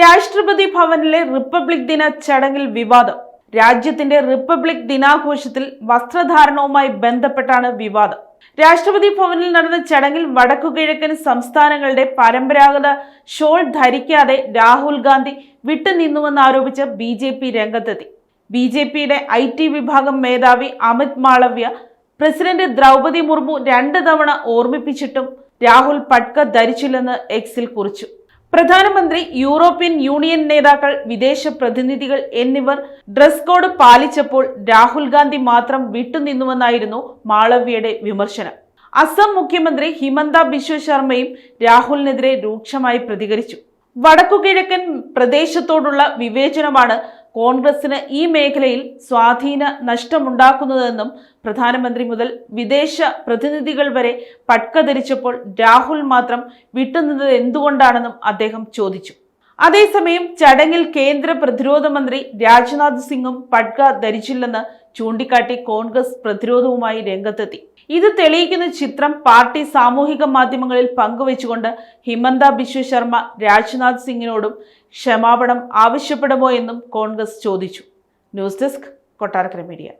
രാഷ്ട്രപതി ഭവനിലെ റിപ്പബ്ലിക് ദിന ചടങ്ങിൽ വിവാദം. രാജ്യത്തിന്റെ റിപ്പബ്ലിക് ദിനാഘോഷത്തിൽ വസ്ത്രധാരണവുമായി ബന്ധപ്പെട്ടാണ് വിവാദം. രാഷ്ട്രപതി ഭവനിൽ നടന്ന ചടങ്ങിൽ വടക്കുകിഴക്കൻ സംസ്ഥാനങ്ങളുടെ പരമ്പരാഗത ഷോൾ ധരിക്കാതെ രാഹുൽ ഗാന്ധി വിട്ടുനിന്നുവെന്നാരോപിച്ച് ബി ജെ പി രംഗത്തെത്തി. ബി ജെ പിയുടെ ഐ ടി വിഭാഗം മേധാവി അമിത് മാളവ്യ പ്രസിഡന്റ് ദ്രൗപതി മുർമു രണ്ട് തവണ ഓർമ്മിപ്പിച്ചിട്ടും രാഹുൽ പട്ക ധരിച്ചില്ലെന്ന് എക്സിൽ കുറിച്ചു. പ്രധാനമന്ത്രി യൂറോപ്യൻ യൂണിയൻ നേതാക്കൾ വിദേശ പ്രതിനിധികൾ എന്നിവർ ഡ്രസ് കോഡ് പാലിച്ചപ്പോൾ രാഹുൽ ഗാന്ധി മാത്രം വിട്ടുനിന്നുവെന്നായിരുന്നു മാളവ്യയുടെ വിമർശനം. അസം മുഖ്യമന്ത്രി ഹിമന്ത ബിശ്വ ശർമ്മയും രാഹുലിനെതിരെ രൂക്ഷമായി പ്രതികരിച്ചു. വടക്കുകിഴക്കൻ പ്രദേശത്തോടുള്ള വിവേചനമാണ് കോൺഗ്രസിന് ഈ മേഖലയിൽ സ്വാധീന നഷ്ടമുണ്ടാക്കുന്നതെന്നും പ്രധാനമന്ത്രി മുതൽ വിദേശ പ്രതിനിധികൾ വരെ പട്ക ധരിച്ചപ്പോൾ രാഹുൽ മാത്രം വിട്ടുനിന്നത് എന്തുകൊണ്ടാണെന്നും അദ്ദേഹം ചോദിച്ചു. അതേസമയം ചടങ്ങിൽ കേന്ദ്ര പ്രതിരോധ മന്ത്രി രാജ്നാഥ് സിംഗും പട്ക ധരിച്ചില്ലെന്ന് ചൂണ്ടിക്കാട്ടി കോൺഗ്രസ് പ്രതിരോധവുമായി രംഗത്തെത്തി. ഇത് തെളിയിക്കുന്ന ചിത്രം പാർട്ടി സാമൂഹിക മാധ്യമങ്ങളിൽ പങ്കുവച്ചുകൊണ്ട് ഹിമന്ത ബിശ്വ ശർമ്മ രാജ്നാഥ് സിംഗിനോടും ക്ഷമാപണം ആവശ്യപ്പെടുമോ എന്നും കോൺഗ്രസ് ചോദിച്ചു. News desk Kottarakkara media.